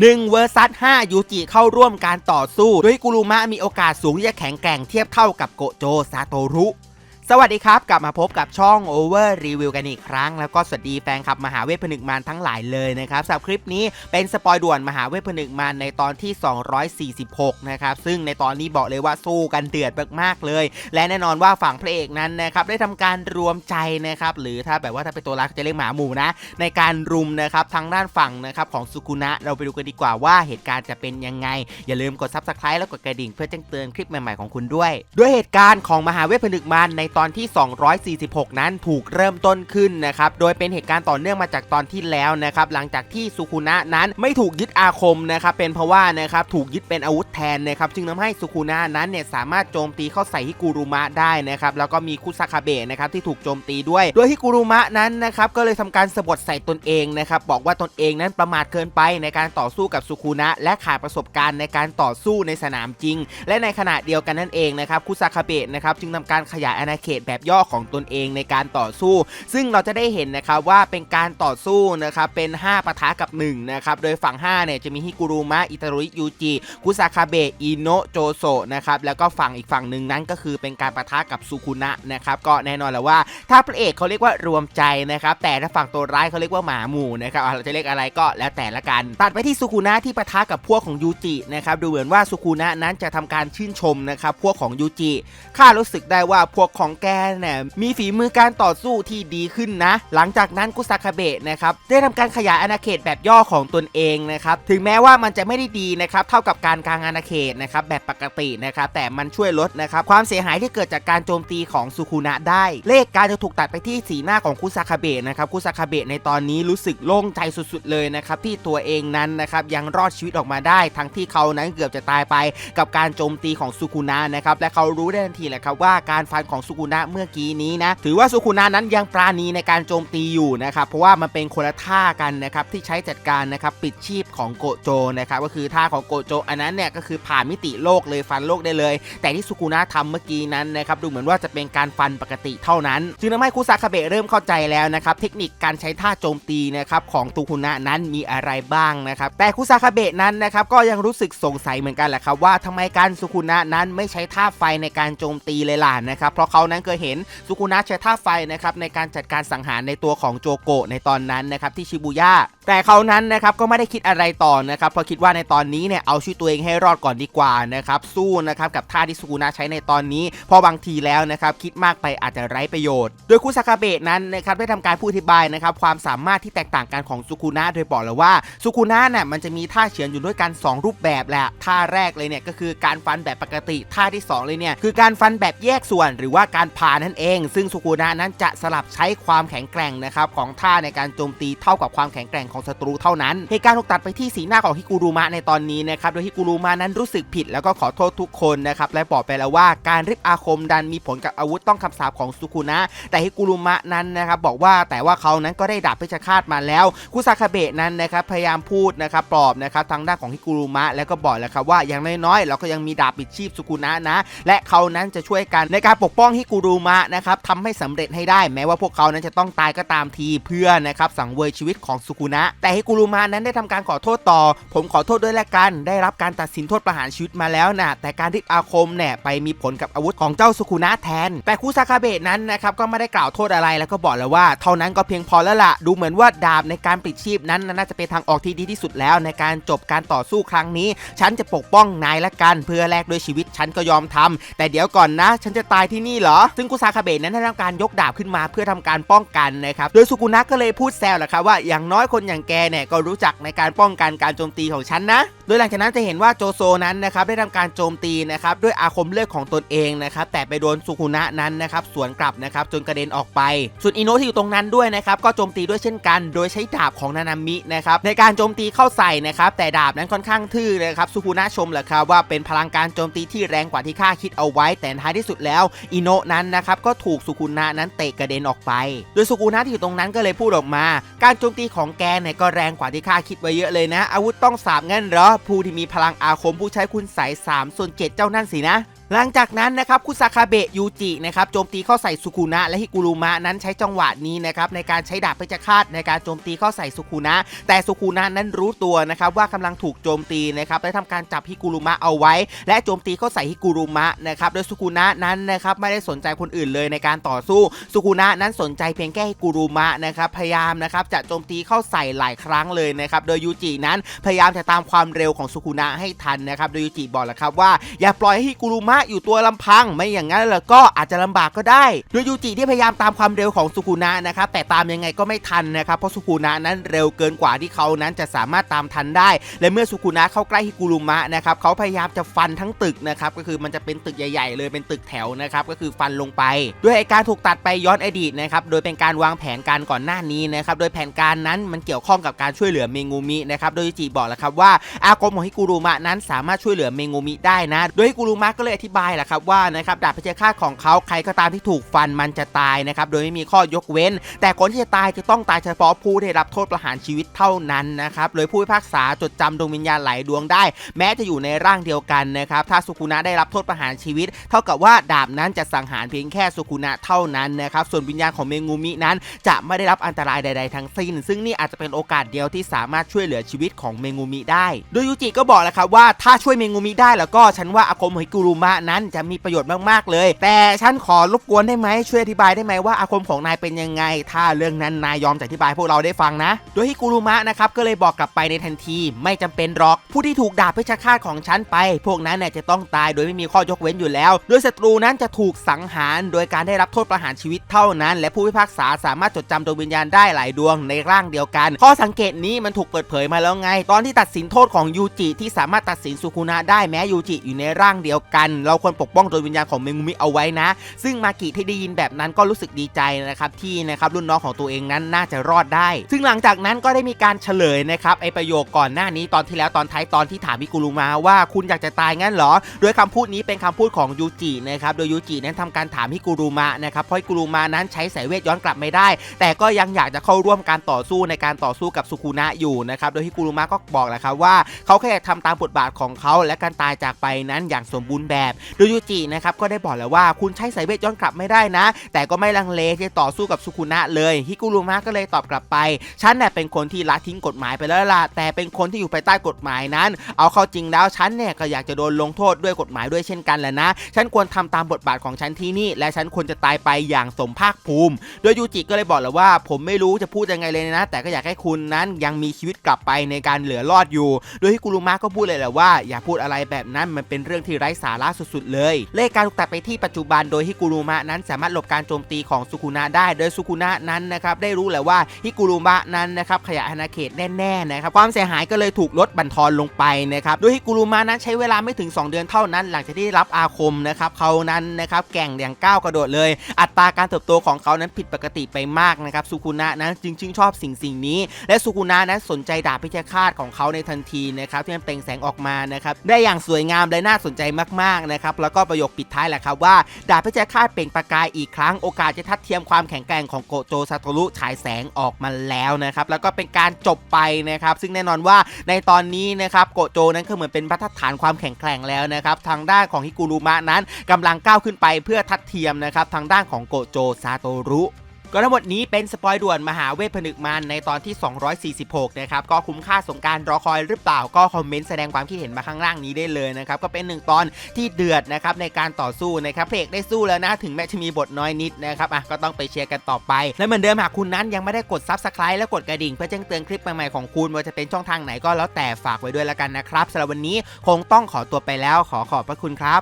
1เวอร์ซัส5ยูจิเข้าร่วมการต่อสู้โดยกุลุมะมีโอกาสสูงที่จะแข็งแกร่งเทียบเท่ากับโกโจซาโตรุ สวัสดีครับ กลับมาพบกับช่อง Over Review กันอีกครั้ง แล้วก็สวัสดีแฟนคลับมหาเวทผนึกมารทั้งหลายเลยนะครับสำหรับคลิปนี้เป็นสปอยด่วนมหาเวทผนึกมารในตอนที่ 246 นะครับซึ่งในตอนนี้บอกเลยว่าสู้กันเดือดมากๆเลย และแน่นอนว่าฝั่งพระเอกนั้นนะครับได้ทำการรวมใจนะครับหรือถ้าแบบว่าถ้าเป็นตัวรักจะเรียกหมาหมูนะ ในการรุมนะครับทางด้านฝั่งนะครับของสุกุนะเราไปดูกันดีกว่าว่าเหตุการณ์จะเป็นยังไง อย่าลืมกด subscribe แล้วกดกระดิ่งเพื่อแจ้งเตือนคลิปใหม่ๆของคุณด้วย ด้วยเหตุการณ์ของมหาเวทผนึกมารในตอนอนที่ 246 นั้นถูกเริ่มต้นขึ้นนะครับ โดยเป็นเหตุการณ์ต่อเนื่องมาจากตอนที่แล้วนะครับ หลังจากที่สุกุนะนั้นไม่ถูกยึดอาคมนะครับ เป็นเพราะว่านะครับถูกยึดเป็นอาวุธแทนนะครับ จึงทำให้สุกุนะนั้นเนี่ยสามารถโจมตีเข้าใส่ฮิกุรุมะได้นะครับ แล้วก็มีคุซาคาเบะนะครับที่ถูกโจมตีด้วย โดยฮิกุรุมะนั้นนะครับก็เลยทำการสะบัดใส่ตนเองนะครับ บอกว่าตนเองนั้นประมาทเกินไปในการต่อสู้กับสุกุนะ และขาดประสบการณ์ในการต่อสู้ในสนามจริง และในขณะเดียวกันนั่นเองนะครับคุซาคาเบะนะครับจึงทำการขยายอาณาเขตแบบย่อของตนเองในการต่อสู้ ซึ่งเราจะได้เห็นนะครับว่าเป็นการต่อสู้นะครับเป็น 5ปะทะกับ1นะครับโดยฝั่ง5เนี่ยจะมีฮิกุรุมะอิตารุยูจิคุซาคาเบะอิโนโจโซนะครับแล้วก็ฝั่งอีกฝั่งหนึ่งนั้นก็คือเป็นการปะทะกับสุคุนะนะครับก็แน่นอนแล้วว่าถ้าพระเอกเขาเรียกว่ารวมใจนะครับแต่ถ้าฝั่งตัวร้ายเขาเรียกว่าหมาหมู่นะครับเราจะเรียกอะไรก็แล้วแต่ละกัน ตัดไปที่สุคุนะที่ปะทะกับพวกของยูจินะครับดูเหมือนว่าสุคุนะนั้นจะทำการชื่นชมนะครับพวกของยูจิข้ารู้สึกได้ว่าพวกของแกเนี่ยมีฝีมือการต่อสู้ที่ดีขึ้นนะ หลังจากนั้นกุซาคาเบะนะครับได้ทำการขยายอาณาเขตแบบย่อของตนเองนะครับถึงแม้ว่ามันจะไม่ได้ดีนะครับเท่ากับการกลางอาณาเขตนะครับแบบปกตินะครับแต่มันช่วยลดนะครับความเสียหายที่เกิดจากการโจมตีของสุคุนะได้ เลขการจะถูกตัดไปที่สีหน้าของคุซาคาเบะนะครับคุซาคาเบะในตอนนี้รู้สึกโล่งใจสุดๆเลยนะครับที่ตัวเองนั้นนะครับยังรอดชีวิตออกมาได้ ทั้งที่เขานั้นเกือบจะตายไป กับการโจมตีของสุคุนะนะครับและเขารู้ได้ทันทีแหละครับว่าการฟันของสุคุุนะเมื่อกี้นี้นะ ถือว่าสุคุนะนั้นยังปราณีในการโจมตีอยู่นะครับ เพราะว่ามันเป็นคนละท่ากันนะครับที่ใช้จัดการนะครับปิดชีพของโกโจนะครับก็คือท่าของโกโจอันนั้นเนี่ยก็คือผ่านมิติโลกเลยฟันโลกได้เลย แต่ที่สุกุนะทำเมื่อกี้นั้นนะครับดูเหมือนว่าจะเป็นการฟันปกติเท่านั้นจึงทำให้คุซาคาเบะเริ่มเข้าใจแล้วนะครับเทคนิคการใช้ท่าโจมตีนะครับของตุคุนะนั้นมีอะไรบ้างนะครับแต่คุซาคาเบะนั้นนะครับก็ยังรู้สึกสงสัยเหมือนกันแหละครับว่าทำไมการสุกุนะนั้นไม่ใช้ท่าไฟในการโจมตีเลยล่ะนะครับเพราะเขานั้นเคยเห็นสุกุนะใช้ท่าไฟนะครับในการจัดการสังหารในตัวของโจโกะในตอนนั้นนะครับที่ชิบูย่าแต่เขานั้นนะครับก็ไม่ได้คิดอะไรต่อนะครับเพราะคิดว่าในตอนนี้เนี่ยเอาชีวิตตัวเองให้รอดก่อนดีกว่านะครับสู้นะครับกับท่าที่สุกุนะใช้ในตอนนี้เพอบางทีแล้วนะครับคิดมากไปอาจจะไร้ประโยชน์ โดยคุซากาเบะนั้นนะครับได้ทำการพูดอธิบายนะครับความสามารถที่แตกต่างกันของสุกุนะโดยบอกเลยว่าสุกุนะเนี่ยมันจะมีท่าเฉือนอยู่ด้วยกัน 2 รูปแบบแหละท่าแรกเลยเนี่ยก็คือการฟันแบบปกติท่าที่ 2 เลยเนี่ยคือการฟันแบบแยกส่วนหรือว่าการผ่านั่นเอง ซึ่งสุกุนะนั้นจะสลับใช้ความแข็งแกร่งนะครับของท่าในการโจมตีเท่ากับความแข็งแกร่งของศัตรูเท่านั้น เหตุการณ์ถูกตัดไปที่สีหน้าของฮิกุรุมะในตอนนี้นะครับ โดยฮิกุรุมะนั้นรู้สึกผิดแล้วก็ขอโทษทุกคนนะครับ และบอกไปแล้วว่าการริบอาคมดันมีผลกับอาวุธต้องคำสาปของสุกุนะ แต่ฮิกุรุมะนั้นนะครับบอกว่าแต่ว่าเขานั้นก็ได้ดาบเพชฌฆาตมาแล้วคุซาคาเบะนั้นนะครับพยายามพูดนะครับปลอบนะครับทางด้านของฮิกุรุมะแล้วก็บอกแล้วครับว่าอย่างน้อยๆเราก็ยังมีดาบปิดชีพสุกุนะนะ และเขานั้นจะช่วยกันในการปกป้องฮิกุรุมะนะครับทำให้สำเร็จให้ได้แม้ว่าพวกเขานั้นจะต้องตายก็ตามทีเพื่อนะครับสังเวยชีวิตของสุกุนะ แต่ฮิกุรุมะนั้นได้ทำการขอโทษต่อ ผมขอโทษด้วยละกัน ได้รับการตัดสินโทษประหารชีวิตมาแล้วนะแต่การริบอาคมเนี่ยไปมีผลกับอาวุธของเจ้าสุกุนะแทน แต่คุซาคาเบะนั้นนะครับก็ไม่ได้กล่าวโทษอะไรแล้วก็บอกแล้วว่า เท่านั้นก็เพียงพอแล้วล่ะดูเหมือนว่าดาบในการปลิดชีพนั้นน่าจะเป็นทางออกที่ดีที่สุดแล้ว ในการจบการต่อสู้ครั้งนี้ ฉันจะปกป้องนายละกัน เพื่อแลกด้วยชีวิตฉันก็ยอมทำแต่เดี๋ยวก่อนนะ ฉันจะตายที่นี่เหรอซึ่งกุซาคาเบะนั้นได้ทำการยกดาบขึ้นมาเพื่อทำการป้องกันนะครับ โดยสุกุนะก็เลยพูดแซวแหละครับว่าอย่างน้อยคนอย่างแกเนี่ยก็รู้จักในการป้องกันการโจมตีของฉันนะ ดยหลังจากนั้นจะเห็นว่าโจโซนั้นนะครับได้ทำการโจมตีนะครับด้วยอาคมเลือดของตนเองนะครับแต่ไปโดนสุกุนะนั้นนะครับสวนกลับนะครับจนกระเด็นออกไป ส่วนอิโนะที่อยู่ตรงนั้นด้วยนะครับก็โจมตีด้วยเช่นกัน โดยใช้ดาบของนานามินะครับในการโจมตีเข้าใส่นะครับแต่ดาบนั้นค่อนข้างทื่อนะครับสุกุนะชมแหละครับว่าเป็นพลังการโจมตีที่แรงกว่าที่ข้าคิดเอาไว้ แต่ท้ายที่สุดแล้วอิโนะนั้นนะครับก็ถูกสุกุนะนั้นเตะกระเด็นออกไป โดยสุกุนะที่อยู่ตรงนั้นก็เลยพูดออกมา การโจมตีของแกเนี่ยก็แรงกว่าที่ข้าคิดไว้เยอะเลยนะ อาวุธต้องสาบงั้นเหรอผู้ที่มีพลังอาคมผู้ใช้คุณใส3ส่วน7เจ้านั่นสินะ หลังจากนั้นนะครับคุซาคาเบะยูจินะครับโจมตีเข้าใส่สุคุนะและฮิกุรุมะนั้นใช้จังหวะนี้นะครับในการใช้ดาบเพชฌฆาตในการโจมตีเข้าใส่สุคุนะ แต่สุคุนะนั้นรู้ตัวนะครับว่ากำลังถูกโจมตีนะครับและทำการจับฮิกุรุมะเอาไว้ และโจมตีเข้าใส่ฮิกุรุมะนะครับโดยสุคุนะนั้นนะครับไม่ได้สนใจคนอื่นเลยในการต่อสู้สุคุนะนั้นสนใจเพียงแค่ฮิกุรุมะนะครับพยายามนะครับจะโจมตีเข้าใส่หลายครั้งเลยนะครับโดยยูจินั้นพยายามจะตามความเร็วของสุคุนะให้ทันนะครับโดยยูจิบอกแล้วครับว่าอย่าปล่อยให้ฮิกุรุมะอยู่ตัวลำพังไม่อย่างนั้นแล้วก็อาจจะลำบากก็ได้โดยยูจิที่พยายามตามความเร็วของสุคุนะนะครับแต่ตามยังไงก็ไม่ทันนะครับเพราะสุคุนะนั้นเร็วเกินกว่าที่เขานั้นจะสามารถตามทันได้ และเมื่อสุคุนะเข้าใกล้ฮิกุรุมะนะครับเขาพยายามจะฟันทั้งตึกนะครับก็คือมันจะเป็นตึกใหญ่ ๆ เลยเป็นตึกแถวนะครับก็คือฟันลงไป ด้วยการถูกตัดไปย้อนอดีตนะครับโดยเป็นการวางแผนการก่อนหน้านี้นะครับโดยแผนการนั้นมันเกี่ยวข้องกับการช่วยเหลือเมงูมินะครับโดยยูจิบอกแล้วครับว่า อากงของฮิกุรุมะนั้นสามารถช่วยเหลือเมงูมิได้นะ โดยฮิกุรุมะก็เลยอธิบายแหละครับว่านะครับดาบพเชฌฆาตของเขาใครก็ตามที่ถูกฟันมันจะตายนะครับโดยไม่มีข้อยกเว้น แต่คนที่จะตายจะต้องตายเฉพาะผู้ได้รับโทษประหารชีวิตเท่านั้นนะครับโดยผู้พิพากษาจดจำดวงวิญญาณหลายดวงได้ แม้จะอยู่ในร่างเดียวกันนะครับถ้าสุคุนะได้รับโทษประหารชีวิต เท่ากับว่าดาบนั้นจะสังหารเพียงแค่สุคุนะเท่านั้นนะครับส่วนวิญญาณของเมงูมินั้น จะไม่ได้รับอันตรายใด ๆ ทั้งสิ้น ซึ่งนี่อาจจะเป็นโอกาสเดียวที่สามารถช่วยเหลือชีวิตของเมงูมิได้ โดยยูจิก็บอกแล้วครับว่าถ้าช่วยเมงูมิได้แล้วก็ฉันว่าอาคมฮิกุรุมะนั้นจะมีประโยชน์มากๆเลย แต่ฉันขอรบกวนได้ไหมช่วยอธิบายได้ไหมว่าอาคมของนายเป็นยังไง ถ้าเรื่องนั้นนายยอมจะอธิบายพวกเราได้ฟังนะ โดยฮิกุรุมะนะครับก็เลยบอกกลับไปในทันทีไม่จำเป็นหรอก ผู้ที่ถูกดาบเพชฌฆาตของฉันไป พวกนั้นเนี่ยจะต้องตายโดยไม่มีข้อยกเว้นอยู่แล้ว โดยศัตรูนั้นจะถูกสังหารโดยการได้รับโทษประหารชีวิตเท่านั้น และผู้พิพากษาสามารถจดจำดวงวิญญาณได้หลายดวงในร่างเดียวกัน ข้อสังเกตนี้มันถูกเปิดเผยมาแล้วไง ตอนที่ตัดสินโทษของยูจิที่สามารถตัดสินสุคุนะได้แม้ยูจิอยู่ในร่างเดียวกันเราควรปกป้องดวงวิญญาณของเมงุมิเอาไว้นะ ซึ่งมากิที่ได้ยินแบบนั้นก็รู้สึกดีใจนะครับที่นะครับรุ่นน้องของตัวเองนั้นน่าจะรอดได้ ซึ่งหลังจากนั้นก็ได้มีการเฉลยนะครับไอประโยคก่อนหน้านี้ตอนที่แล้วตอนท้ายตอนที่ถามมิกุรุมาว่าคุณอยากจะตายงั้นเหรอ โดยคำพูดนี้เป็นคำพูดของยูจินะครับโดยยูจินั้นทำการถามฮิกุรุมะนะครับเพราะกุรุมะนั้นใช้สายเวทย้อนกลับไม่ได้ แต่ก็ยังอยากจะเข้าร่วมการต่อสู้ในการต่อสู้กับสุคุนะอยู่นะครับโดยฮิกุรุมะก็บอกแหละครับว่าเขาแค่อยากทำตามบทบาทของเขาและการตายจากไปนั้นอย่างสมบูรณ์แบบโดยยูจินะครับก็ได้บอกแล้วว่าคุณใช้สายเวทย้อนกลับไม่ได้นะ แต่ก็ไม่ลังเลที่จะต่อสู้กับสุคุนะเลยฮิกุรุมะก็เลยตอบกลับไปฉันเนี่ยเป็นคนที่ละทิ้งกฎหมายไปแล้วล่ะแต่เป็นคนที่อยู่ภายใต้กฎหมายนั้น เอาเข้าจริงแล้วฉันเนี่ยก็อยากจะโดนลงโทษด้วยกฎหมายด้วยเช่นกันแหละนะ ฉันควรทำตามบทบาทของฉันที่นี่ และฉันควรจะตายไปอย่างสมภาคภูมิ โดยยูจิก็เลยบอกแล้วว่า ผมไม่รู้จะพูดยังไงเลยนะ แต่ก็อยากให้คุณนั้นยังมีชีวิตกลับไปในการเหลือรอดอยู่ โดยฮิกุรุมะก็พูดเลยแหละว่า อย่าพูดอะไรแบบนั้นมันเป็นเรื่องที่ไร้สาระสุดๆ เลย เลขการถูกตัดไปที่ปัจจุบันโดยฮิกุรุมะนั้นสามารถหลบการโจมตีของสุคุนะได้ โดยสุคุนะนั้นนะครับได้รู้แหละว่าฮิกุรุมะนั้นนะครับขยายอาณาเขตแน่ๆนะครับความเสียหายก็เลยถูกลดบั่นทอนลงไปนะครับโดยฮิกุรุมะนั้นใช้เวลาไม่ถึง 2 เดือนเท่านั้น หลังจากที่รับอาคมนะครับเขานั้นนะครับแก่งอย่างก้าวกระโดดเลย อัตราการเติบโตของเขานั้นผิดปกติไปมากนะครับสุคุนะนั้นจึงชื่นชอบสิ่งสิ่งนี้ และสุคุนะนั้นสนใจดาบพิฆาตของเขาในทันทีนะครับที่มันเปล่งแสงออกมานะครับได้อย่างสวยงามและน่าสนใจมากๆนะครับแล้วก็ประโยคปิดท้ายแหละครับว่าดาบพิฆาตเปล่งประกายอีกครั้งโอกาสจะทัดเทียมความแข็งแกร่งของโกโจซาโตรุฉายแสงออกมาแล้วนะครับแล้วก็เป็นการจบไปนะครับซึ่งแน่นอนว่าในตอนนี้นะครับโกโจนั้นก็เหมือนเป็นพัฒฐานความแข็งแกร่งแล้วนะครับทางด้านของฮิกุรุมะนั้นกำลังก้าวขึ้นไปเพื่อทัดเทียมนะครับทางด้านของโกโจซาโตรุ ก็ทั้งหมดนี้เป็นสปอยด่วนมหาเวทผนึกมันในตอนที่ 246 นะครับ ก็คุ้มค่าสงการรอคอยหรือเปล่าก็คอมเมนต์แสดงความคิดเห็นมาข้างล่างนี้ได้เลยนะครับ ก็เป็นหนึ่งตอนที่เดือดนะครับในการต่อสู้นะครับเพลกได้สู้แล้วนะถึงแม้จะมีบทน้อยนิดนะครับอะก็ต้องไปเชียร์กันต่อไป และเหมือนเดิมหากคุณนั้นยังไม่ได้กด Subscribe และกดกระดิ่งเพื่อแจ้งเตือนคลิปใหม่ๆของคุณว่าจะเป็นช่องทางไหนก็แล้วแต่ฝากไว้ด้วยแล้วกันนะครับสำหรับวันนี้คงต้องขอตัวไปแล้วขอขอบพระคุณครับ